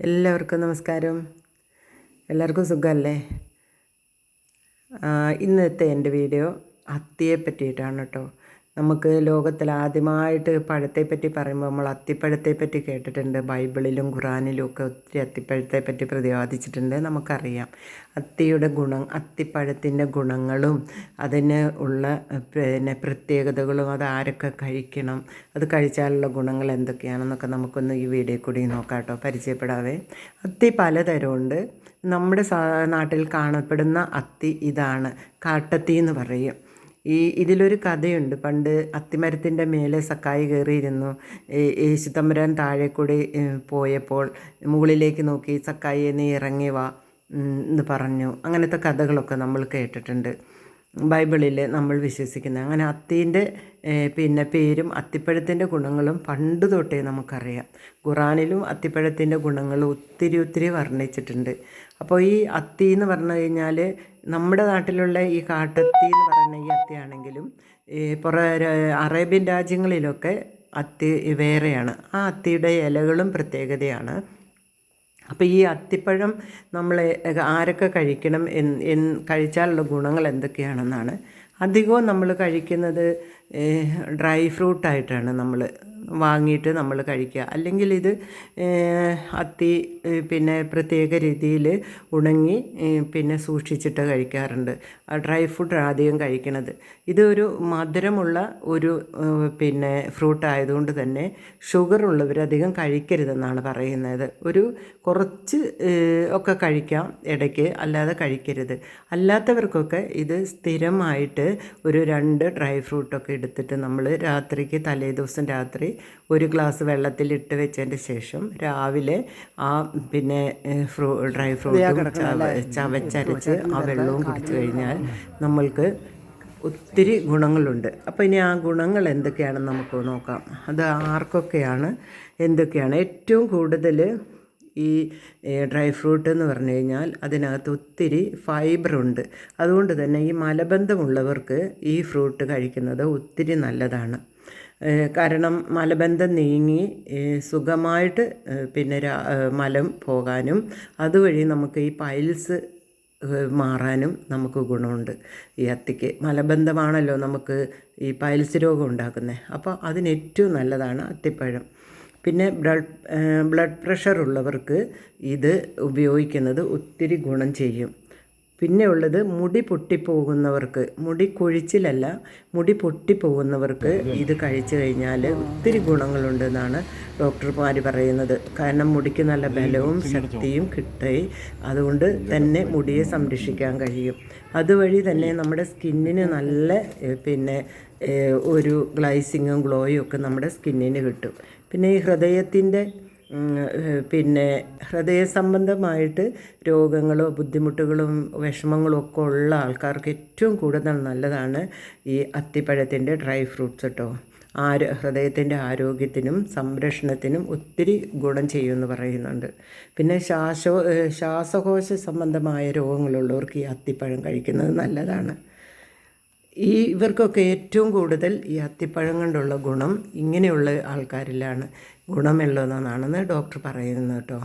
എല്ലാവർക്കും നമസ്കാരം. എല്ലാവർക്കും സുഖമല്ലേ? ഇന്നത്തെ എന്റെ വീഡിയോ അത്തിയെ പറ്റിയിട്ടാണ് കേട്ടോ. നമുക്ക് ലോകത്തിൽ ആദ്യമായിട്ട് പഴത്തെപ്പറ്റി പറയുമ്പോൾ നമ്മൾ അത്തിപ്പഴത്തെപ്പറ്റി കേട്ടിട്ടുണ്ട്. ബൈബിളിലും ഖുറാനിലും ഒക്കെ ഒത്തിരി അത്തിപ്പഴത്തെപ്പറ്റി പ്രതിപാദിച്ചിട്ടുണ്ട് നമുക്കറിയാം. അത്തിയുടെ ഗുണം അത്തിപ്പഴത്തിന്റെ ഗുണങ്ങളും അതിന് ഉള്ള പിന്നെ പ്രത്യേകതകളും അത് ആരൊക്കെ കഴിക്കണം അത് കഴിച്ചാലുള്ള ഗുണങ്ങൾ എന്തൊക്കെയാണെന്നൊക്കെ നമുക്കൊന്ന് ഈ വീഡിയോ കൂടി നോക്കാം കേട്ടോ. പരിചയപ്പെടാവേ. അത്തി പലതരമുണ്ട്. നമ്മുടെ നാട്ടിൽ കാണപ്പെടുന്ന അത്തി ഇതാണ്. കാട്ടത്തി എന്ന് പറയും. ഈ ഇതിലൊരു കഥയുണ്ട്. പണ്ട് അത്തിമരത്തിന്റെ മേലെ സക്കായി കയറിയിരുന്നു. യേശു തമ്പുരാൻ താഴെ കൂടി പോയപ്പോൾ മുകളിലേക്ക് നോക്കി സക്കായി നീ ഇറങ്ങി വാ എന്ന് പറഞ്ഞു. അങ്ങനത്തെ കഥകളൊക്കെ നമ്മൾ കേട്ടിട്ടുണ്ട്. ബൈബിളിൽ നമ്മൾ വിശ്വസിക്കുന്നത്. അങ്ങനെ അത്തീന്റെ പിന്നെ പേരും അത്തിപ്പഴത്തിന്റെ ഗുണങ്ങളും പണ്ട് തൊട്ടേ നമുക്കറിയാം. ഖുറാനിലും അത്തിപ്പഴത്തിന്റെ ഗുണങ്ങൾ ഒത്തിരി ഒത്തിരി വർണിച്ചിട്ടുണ്ട്. അപ്പോൾ ഈ അത്തി എന്ന് പറഞ്ഞു കഴിഞ്ഞാൽ നമ്മുടെ നാട്ടിലുള്ള ഈ കാട്ടത്തി എന്ന് പറയുന്ന ഈ അത്തിയാണെങ്കിലും പുറ അറേബ്യൻ രാജ്യങ്ങളിലൊക്കെ അത്തി വേറെയാണ്. ആ അത്തിയുടെ ഇലകളും പ്രത്യേകതയാണ്. അപ്പോൾ ഈ അത്തിപ്പഴം നമ്മൾ ആരൊക്കെ കഴിക്കണം എൻ കഴിച്ചാലുള്ള ഗുണങ്ങൾ എന്തൊക്കെയാണെന്നാണ്. അധികവും നമ്മൾ കഴിക്കുന്നത് ഡ്രൈ ഫ്രൂട്ടായിട്ടാണ് നമ്മൾ വാങ്ങിയിട്ട് നമ്മൾ കഴിക്കുക. അല്ലെങ്കിൽ ഇത് അത്തി പിന്നെ പ്രത്യേക രീതിയിൽ ഉണങ്ങി പിന്നെ സൂക്ഷിച്ചിട്ട് കഴിക്കാറുണ്ട്. ഡ്രൈ ഫ്രൂട്ട് ആദ്യം കഴിക്കണത്. ഇതൊരു മധുരമുള്ള ഒരു പിന്നെ ഫ്രൂട്ട് ആയതുകൊണ്ട് തന്നെ ഷുഗർ ഉള്ളവർ അധികം കഴിക്കരുതെന്നാണ് പറയുന്നത്. ഒരു കുറച്ച് ഒക്കെ കഴിക്കാം ഇടയ്ക്ക് അല്ലാതെ കഴിക്കരുത്. അല്ലാത്തവർക്കൊക്കെ ഇത് സ്ഥിരമായിട്ട് ഒരു രണ്ട് ഡ്രൈ ഫ്രൂട്ടൊക്കെ എടുത്തിട്ട് നമ്മൾ രാത്രിക്ക് തലേ ദിവസം രാത്രി ഒരു ഗ്ലാസ് വെള്ളത്തിൽ ഇട്ട് വെച്ചതിന്റെ ശേഷം രാവിലെ ആ പിന്നെ ഫ്രൂ ഡ്രൈ ഫ്രൂട്ടും ചവച്ചരച്ച് ആ വെള്ളവും കുടിച്ചു കഴിഞ്ഞാൽ നമ്മൾക്ക് ഒത്തിരി ഗുണങ്ങളുണ്ട്. അപ്പോൾ ഇനി ആ ഗുണങ്ങൾ എന്തൊക്കെയാണെന്ന് നമുക്ക് നോക്കാം. അത് ആർക്കൊക്കെയാണ് എന്തൊക്കെയാണ് ഏറ്റവും കൂടുതൽ ഈ ഡ്രൈ ഫ്രൂട്ട് എന്ന് പറഞ്ഞു കഴിഞ്ഞാൽ അതിനകത്ത് ഒത്തിരി ഫൈബറുണ്ട് അതുകൊണ്ട് തന്നെ ഈ മലബന്ധമുള്ളവർക്ക് ഈ ഫ്രൂട്ട് കഴിക്കുന്നത് ഒത്തിരി നല്ലതാണ്. കാരണം മലബന്ധം നീങ്ങി സുഖമായിട്ട് പിന്നെ മലം പോകാനും അതുവഴി നമുക്ക് ഈ പൈൽസ് മാറാനും നമുക്ക് ഗുണമുണ്ട്. ഈ അത്തിക്ക് മലബന്ധമാണല്ലോ നമുക്ക് ഈ പൈൽസ് രോഗം ഉണ്ടാക്കുന്നത് അപ്പോൾ അതിന് ഏറ്റവും നല്ലതാണ് അത്തിപ്പഴം. പിന്നെ ബ്ലഡ് ബ്ലഡ് പ്രഷർ ഉള്ളവർക്ക് ഇത് ഉപയോഗിക്കുന്നത് ഒത്തിരി ഗുണം ചെയ്യും. പിന്നെ ഉള്ളത് മുടി പൊട്ടിപ്പോകുന്നവർക്ക് മുടി കൊഴിച്ചിലല്ല മുടി പൊട്ടിപ്പോകുന്നവർക്ക് ഇത് കഴിച്ചു കഴിഞ്ഞാൽ ഒത്തിരി ഗുണങ്ങളുണ്ടെന്നാണ് ഡോക്ടർമാർ പറയുന്നത്. കാരണം മുടിക്ക് നല്ല ബലവും ശക്തിയും കിട്ടി അതുകൊണ്ട് തന്നെ മുടിയെ സംരക്ഷിക്കാൻ കഴിയും. അതുവഴി തന്നെ നമ്മുടെ സ്കിന്നിന് നല്ല പിന്നെ ഒരു ഗ്ലൈസിങ്ങും ഗ്ലോയും ഒക്കെ നമ്മുടെ സ്കിന്നിന് കിട്ടും. പിന്നെ ഈ ഹൃദയത്തിന്റെ പിന്നെ ഹൃദയ സംബന്ധമായിട്ട് രോഗങ്ങളോ ബുദ്ധിമുട്ടുകളും വിഷമങ്ങളും ഒക്കെ ഉള്ള ആൾക്കാർക്ക് ഏറ്റവും കൂടുതൽ നല്ലതാണ് ഈ അത്തിപ്പഴത്തിന്റെ ഡ്രൈ ഫ്രൂട്ട്സ് കേട്ടോ ആരോ ഹൃദയത്തിന്റെ ആരോഗ്യത്തിനും സംരക്ഷണത്തിനും ഒത്തിരി ഗുണം ചെയ്യുമെന്ന് പറയുന്നുണ്ട്. പിന്നെ ശ്വാസോ ശ്വാസകോശ സംബന്ധമായ രോഗങ്ങളുള്ളവർക്ക് ഈ അത്തിപ്പഴം കഴിക്കുന്നത് നല്ലതാണ്. ഈ ഇവർക്കൊക്കെ ഏറ്റവും കൂടുതൽ ഈ അത്തിപ്പഴം കൊണ്ടുള്ള ഗുണം ഇങ്ങനെയുള്ള ആൾക്കാരിലാണ്. ഗുണമുള്ളതെന്നാണെന്ന് ഡോക്ടർ പറയുന്നത് കേട്ടോ.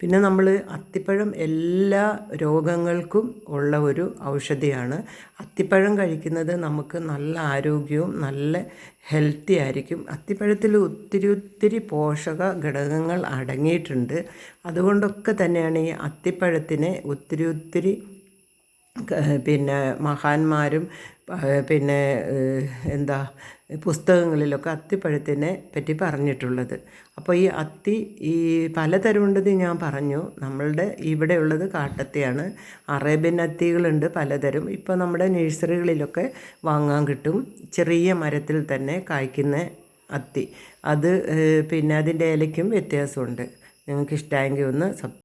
പിന്നെ നമ്മൾ അത്തിപ്പഴം എല്ലാ രോഗങ്ങൾക്കും ഉള്ള ഒരു ഔഷധിയാണ്. അത്തിപ്പഴം കഴിക്കുന്നത് നമുക്ക് നല്ല ആരോഗ്യവും നല്ല ഹെൽത്തി ആയിരിക്കും. അത്തിപ്പഴത്തിൽ ഒത്തിരി ഒത്തിരി പോഷക ഘടകങ്ങൾ അടങ്ങിയിട്ടുണ്ട്. അതുകൊണ്ടൊക്കെ തന്നെയാണ് ഈ അത്തിപ്പഴത്തിനെ ഒത്തിരി ഒത്തിരി പിന്നെ മഹാന്മാരും പിന്നെ എന്താ പുസ്തകങ്ങളിലൊക്കെ അത്തിപ്പഴത്തിനെ പറ്റി പറഞ്ഞിട്ടുള്ളത്. അപ്പോൾ ഈ അത്തി ഈ പലതരമുണ്ടെന്ന് ഞാൻ പറഞ്ഞു. നമ്മളുടെ ഇവിടെയുള്ളത് കാട്ടത്തിയാണ്. അറേബ്യൻ അത്തികളുണ്ട് പലതരം. ഇപ്പോൾ നമ്മുടെ നഴ്സറികളിലൊക്കെ വാങ്ങാൻ കിട്ടും. ചെറിയ മരത്തിൽ തന്നെ കായ്ക്കുന്ന അത്തി. അത് പിന്നെ അതിന്റെ ഇലയ്ക്കും വ്യത്യാസമുണ്ട്. നിങ്ങൾക്ക് ഇഷ്ടമെങ്കിൽ ഒന്ന് സബ്